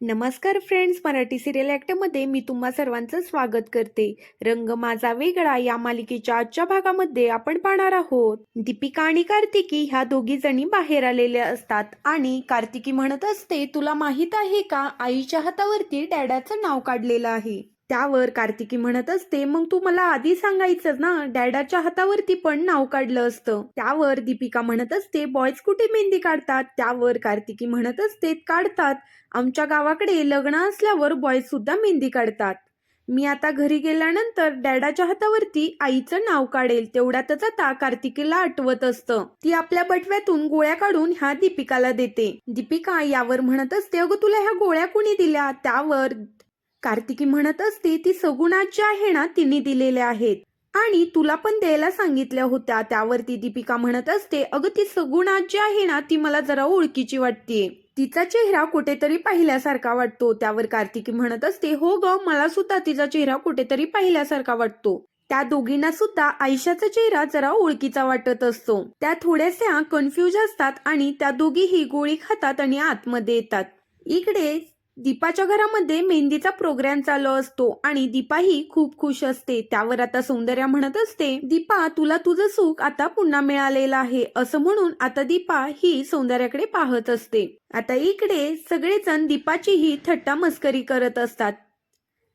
नमस्कार friends Marathi serial ॲक्टमध्ये मी तुम्हा सर्वांचं स्वागत करते. रंग माझा वेगळा या मालिकेच्या आजच्या भागामध्ये आपण पाहणार आहोत. दीपिका आणि कार्तिकी ह्या दोघी जणी बाहेर आलेल्या असतात आणि कार्तिकी म्हणत असते तुला माहीत आहे का? आईच्या हातावरती डॅडाचं नाव काढलेलं आहे. त्यावर कार्तिकी म्हणत असते मग तू मला आधी सांगायचं ना डॅडाच्या हातावरती पण नाव काढलं असतं. त्यावर दीपिका म्हणत असते बॉयज कुठे मेहंदी काढतात? त्यावर कार्तिकी म्हणत असते काढतात. आमच्या गावाकडे लग्न असल्यावर बॉयज सुद्धा मेहंदी काढतात. मी आता घरी गेल्यानंतर डॅडाच्या हातावरती आईचं नाव काढेल तेवढ्यातच आता कार्तिकीला आठवत असतं. ती आपल्या बटव्यातून गोळ्या काढून ह्या दीपिकाला देते. दीपिका यावर म्हणत असते अगं तुला ह्या गोळ्या कुणी दिल्या? त्यावर कार्तिकी म्हणत असते ती सगुणात ज्या आहे ना तिने दिलेल्या आहेत. आणि तुला पण द्यायला सांगितल्या होत्या त्यावरती दीपिका म्हणत असते अगं ती सगुणात जी आहे ना ती मला जरा ओळखीची वाटते तिचा चेहरा कुठेतरी पाहिल्यासारखा वाटतो. त्यावर कार्तिकी म्हणत असते हो ग मला सुद्धा तिचा चेहरा कुठेतरी पाहिल्यासारखा वाटतो. त्या दोघींना सुद्धा आयुष्याचा चेहरा जरा ओळखीचा वाटत असतो. त्या थोड्याशा कन्फ्युज असतात आणि त्या दोघीही गोळी खातात आणि आतमध्ये येतात. इकडे दीपाच्या घरामध्ये मेहंदीचा प्रोग्राम चालू असतो आणि दीपाही खूप खुश असते. त्यावर आता सौंदर्या म्हणत असते दीपा तुला तुझं सुख आता पुन्हा मिळालेलं आहे. असं म्हणून आता दीपा ही सौंदर्याकडे पाहत असते. आता इकडे सगळेजण दीपाचीही थट्टा मस्करी करत असतात.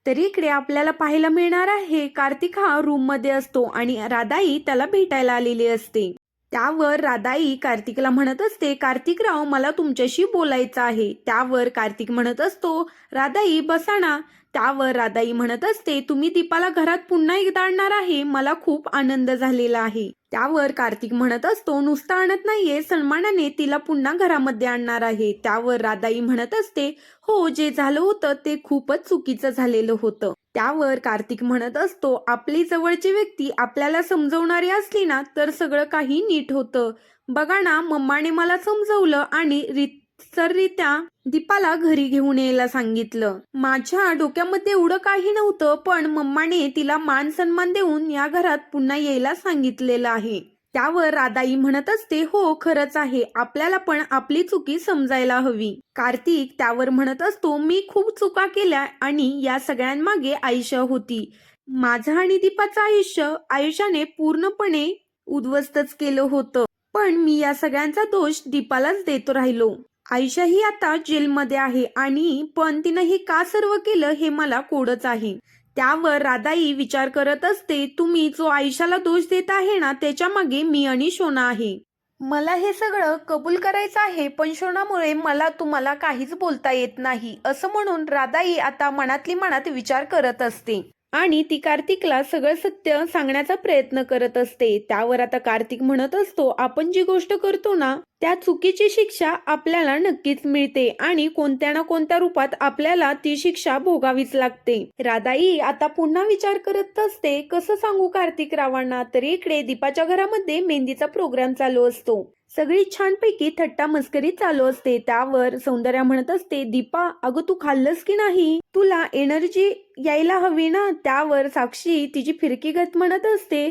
तर इकडे आपल्याला पाहायला मिळणार आहे कार्तिक हा रूममध्ये असतो आणि राधाई त्याला भेटायला आलेली असते. त्यावर राधाई कार्तिकला म्हणत असते कार्तिकराव मला तुमच्याशी बोलायचं आहे. त्यावर कार्तिक म्हणत असतो राधाई बसा ना. त्यावर राधाई म्हणत असते तुम्ही दीपाला घरात पुन्हा एकदा आणणार आहे? मला खूप आनंद झालेला आहे. त्यावर कार्तिक म्हणत असतो नुसतं आणत नाहीये सन्मानाने तिला पुन्हा घरामध्ये आणणार आहे. त्यावर राधाई म्हणत असते हो जे झालं होतं ते खूपच चुकीचं झालेलं होतं. त्यावर कार्तिक म्हणत असतो आपली जवळची व्यक्ती आपल्याला समजवणारी असली ना तर सगळं काही नीट होतं. बघा ना मम्माने मला समजवलं आणि रितसररित्या दीपाला घरी घेऊन यायला सांगितलं. माझ्या डोक्यामध्ये एवढं काही नव्हतं पण मम्माने तिला मान सन्मान देऊन या घरात पुन्हा यायला सांगितलेलं आहे. त्यावर राधाई म्हणत असते हो खरंच आहे. आपल्याला पण आपली चुकी समजायला हवी. कार्तिक त्यावर म्हणत असतो मी खूप चुका केल्या आणि या सगळ्यांमागे आयुष्य होती. माझं आणि दीपाचं आयुष्य आयुष्याने पूर्णपणे उद्ध्वस्तच केलं होतं. पण मी या सगळ्यांचा दोष दीपालाच देत राहिलो. आयशाही आता जेलमध्ये आहे आणि पण तिनं हे का सर्व केलं हे मला कोडच आहे. त्यावर राधाई विचार करत असते तुम्ही जो आयुष्याला दोष देत आहे ना त्याच्यामागे मी आणि शोना आहे. मला हे सगळं कबूल करायचं आहे पण शोनामुळे मला तुम्हाला काहीच बोलता येत नाही असं म्हणून राधाई आता मनातली मनात विचार करत असते. आणि ती कार्तिकला सगळं सत्य सांगण्याचा प्रयत्न करत असते. त्यावर आता कार्तिक म्हणत असतो आपण जी गोष्ट करतो ना त्या चुकीची शिक्षा आपल्याला नक्कीच मिळते आणि कोणत्या ना कोणत्या रूपात आपल्याला ती शिक्षा भोगावीच लागते. राधाई आता पुन्हा विचार करत असते कसं सांगू कार्तिक रावांना? तर इकडे दीपाच्या घरामध्ये मेहंदीचा प्रोग्राम चालू असतो. सगळी छानपैकी थट्टा मस्करी चालू असते. त्यावर सौंदर्या म्हणत असते दीपा अगं तू खाल्लंस की नाही? तुला एनर्जी यायला हवी ना? त्यावर साक्षी तिची फिरकी गत म्हणत असते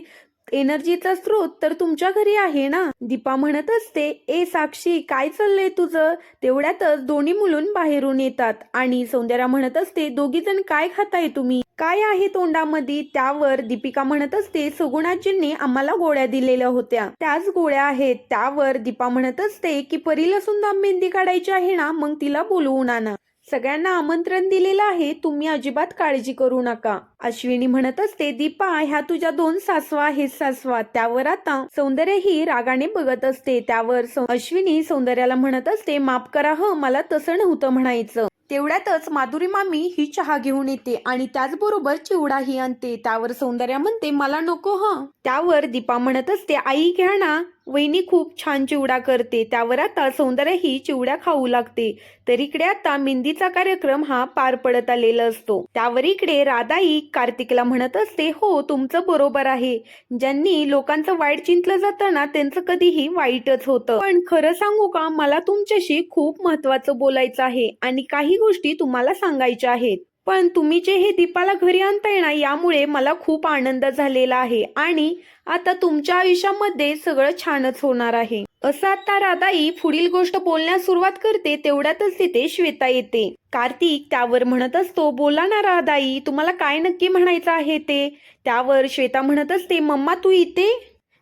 एनर्जीचा स्रोत तर तुमच्या घरी आहे ना? दीपा म्हणत असते ए साक्षी काय चाललंय तुझं? तेवढ्यातच दोन्ही मुलून बाहेरून येतात आणि सौंदर्या म्हणत असते दोघी जण काय खाताय तुम्ही? काय आहे तोंडामध्ये? त्यावर दीपिका म्हणत असते सगुणाजींनी आम्हाला गोळ्या दिलेल्या होत्या. त्याच गोळ्या आहेत. त्यावर दीपा म्हणत असते की परीला सुद्धा मेहंदी काढायची आहे ना मग तिला बोलवून आणा. सगळ्यांना आमंत्रण दिलेलं आहे. तुम्ही अजिबात काळजी करू नका. अश्विनी म्हणत असते दीपा ह्या तुझ्या दोन सासवा हे सासवा. त्यावर आता सौंदर्य ही रागाने बघत असते. त्यावर अश्विनी सौंदर्याला म्हणत असते माफ करा ह मला तसं नव्हतं म्हणायचं. तेवढ्यातच माधुरी मामी ही चहा घेऊन येते आणि त्याचबरोबर चिवडाही आणते. त्यावर सौंदर्या म्हणते मला नको ह. त्यावर दीपा म्हणत असते आई घ्या ना. वहिनी खूप छान चिवडा करते. त्यावर आता सौंदर्य ही चिवड्या खाऊ लागते. तर इकडे आता मेहंदीचा कार्यक्रम हा पार पडत आलेला असतो. त्यावर इकडे राधाई कार्तिकला म्हणत असते हो तुमचं बरोबर आहे. ज्यांनी लोकांचं वाईट चिंतलं जातं ना त्यांचं कधीही वाईटच होतं. पण खरं सांगू का मला तुमच्याशी खूप महत्वाचं बोलायचं आहे आणि काही गोष्टी तुम्हाला सांगायच्या आहेत. पण तुम्ही जे हे दीपाला घरी आणताय ना यामुळे मला खूप आनंद झालेला आहे. आणि आता तुमच्या आयुष्यामध्ये सगळं छानच होणार आहे. असं आता राधाई पुढील गोष्ट बोलण्यास सुरुवात करते तेवढ्यातच तिथे श्वेता येते. कार्तिक त्यावर म्हणत असतो बोला ना राधाई तुम्हाला काय नक्की म्हणायचं आहे ते? त्यावर श्वेता म्हणत असते मम्मा तू इथे?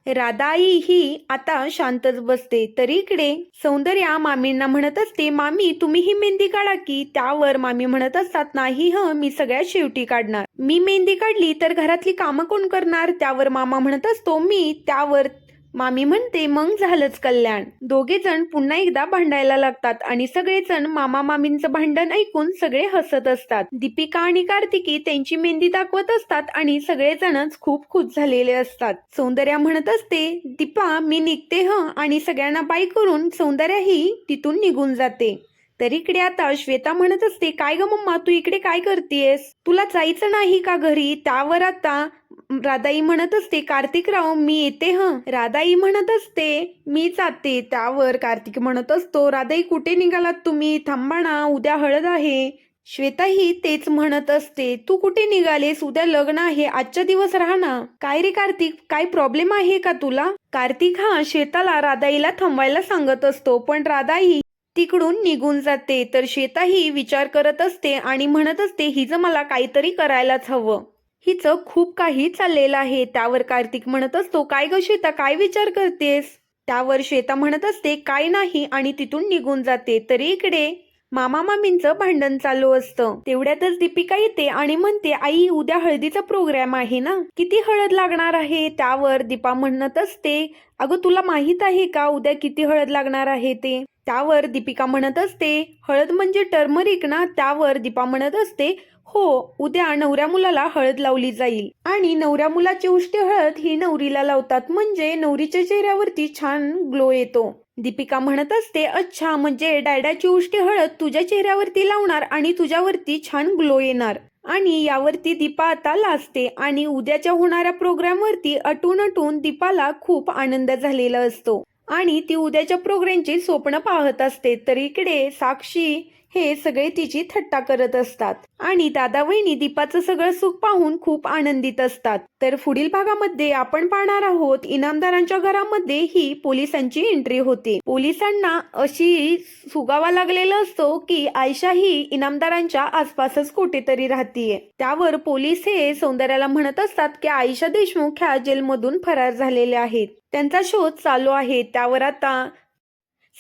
राधाई ही आता शांतच बसते. तरी इकडे सौंदर्या मामींना म्हणत असते मामी तुम्ही ही मेहंदी काढा की? त्यावर मामी म्हणत असतात नाही ह मी सगळ्यात शेवटी काढणार. मी मेहंदी काढली तर घरातली कामं कोण करणार? त्यावर मामा म्हणत असतो मी त्यावर मामी म्हणते मग झालंच कल्याण. दोघे जण पुन्हा एकदा भांडायला लागतात आणि सगळेजण मामा मामींचं भांडण ऐकून सगळे हसत असतात. दीपिका आणि कार्तिकी त्यांची मेहंदी दाखवत असतात आणि सगळेजणच खूप खुश झालेले असतात. सौंदर्या म्हणत असते दीपा मी निघते ह आणि सगळ्यांना बाय करून सौंदर्याही तिथून निघून जाते. तर इकडे आता श्वेता म्हणत असते काय ग मम्मा तू इकडे काय करतेयस तुला जायचं नाही का घरी? त्यावर आता राधाई म्हणत असते कार्तिकराव मी येते ह. राधाई म्हणत असते मी जाते. त्यावर कार्तिक म्हणत असतो राधाई कुठे निघालात तुम्ही? थांबा ना उद्या हळद आहे. श्वेताही तेच म्हणत असते तू कुठे निघालेस? उद्या लग्न आहे आजच्या दिवस राहा ना. काय रे कार्तिक? काय प्रॉब्लेम आहे का तुला? कार्तिक हा श्वेताला राधाईला थांबायला सांगत असतो पण राधाई तिकडून निघून जाते. तर श्वेताही विचार करत असते आणि म्हणत असते हिचं मला काहीतरी करायलाच हवं. हिचं खूप काही चाललेलं आहे. त्यावर कार्तिक म्हणत असतो काय ग श्वेता काय विचार करतेस? त्यावर श्वेता म्हणत असते काय नाही आणि तिथून निघून जाते. तरी इकडे मामा मामींचं भांडण चालू असतं. तेवढ्यातच दीपिका येते आणि म्हणते आई उद्या हळदीचा प्रोग्राम आहे ना? किती हळद लागणार आहे? त्यावर दीपा म्हणत असते अगं तुला माहीत आहे का उद्या किती हळद लागणार आहे ते? त्यावर दीपिका म्हणत असते हळद म्हणजे टर्मरिक ना? त्यावर दीपा म्हणत असते हो उद्या नवऱ्या मुलाला हळद लावली जाईल. आणि नवऱ्या मुलाची उष्टी हळद ही नवरीला लावतात म्हणजे नवरीच्या चेहऱ्यावरती छान ग्लो येतो. दीपिका म्हणत असते अच्छा म्हणजे डायडाची उष्टी हळद तुझ्या चेहऱ्यावरती लावणार आणि तुझ्यावरती छान ग्लो येणार. आणि यावरती दीपा आता लाजते आणि उद्याच्या होणाऱ्या प्रोग्रामवरती अटून अटून दीपाला खूप आनंद झालेला असतो. आणि ती उद्याच्या प्रोग्रामची स्वप्न पाहत असते. तर इकडे साक्षी हे सगळे तिची थट्टा करत असतात. आणि दादा वहिनी दीपाचं सगळं सुख पाहून खूप आनंदित असतात. तर पुढील भागामध्ये आपण पाहणार आहोत इनामदारांच्या घरामध्ये ही पोलिसांची एंट्री होते. पोलिसांना अशी सुगावा लागलेला असतो की आयशा ही इनामदारांच्या आसपासच कुठेतरी राहतीये. त्यावर पोलीस हे सौंदर्याला म्हणत असतात की आयशा देशमुख ह्या जेलमधून फरार झालेल्या आहेत. त्यांचा शोध चालू आहे. त्यावर आता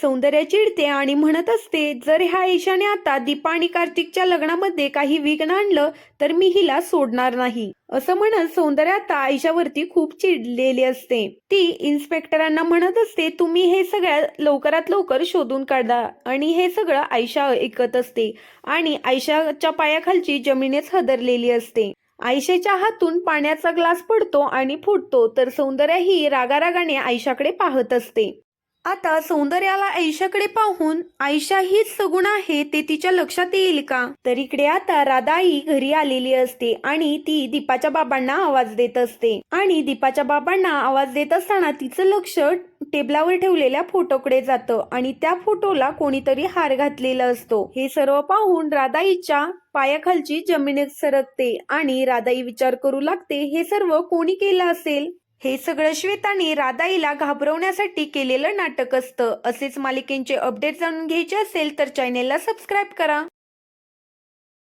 सौंदर्या चिडते आणि म्हणत असते जर ह्या ईशाने आता दीपा आणि कार्तिकच्या लग्नामध्ये काही विघ्न आणलं तर मी हिला सोडणार नाही. असं म्हणत सौंदर्या आता आयशावरती खूप चिडलेली असते. ती इन्स्पेक्टरांना म्हणत असते तुम्ही हे सगळ्या लवकरात लवकर शोधून काढा आणि हे सगळं आयशा ऐकत असते आणि आयशाच्या पायाखालची जमीनच हदरलेली असते. आयशेच्या हातून पाण्याचा ग्लास पडतो आणि फुटतो तर सौंदर्या ही रागारागाने आयशाकडे पाहत असते. आता सौंदर्याला आयुष्याकडे पाहून आयशा हीच सगुण आहे ते तिच्या लक्षात येईल का? तर इकडे आता राधाई घरी आलेली असते आणि ती दीपाच्या बाबांना आवाज देत असते. आणि दीपाच्या बाबांना आवाज देत असताना तिचं लक्ष टेबलावर ठेवलेल्या फोटोकडे जातं आणि त्या फोटोला कोणीतरी हार घातलेला असतो. हे सर्व पाहून राधाईच्या पायाखालची जमिनीत सरकते आणि राधाई विचार करू लागते हे सर्व कोणी केलं असेल? हे सगळं श्वेताने राधाईला घाबरवण्यासाठी केलेलं नाटक असतं. असेच मालिकेंचे अपडेट जाणून घ्यायचे असेल तर चॅनेलला सबस्क्राईब करा.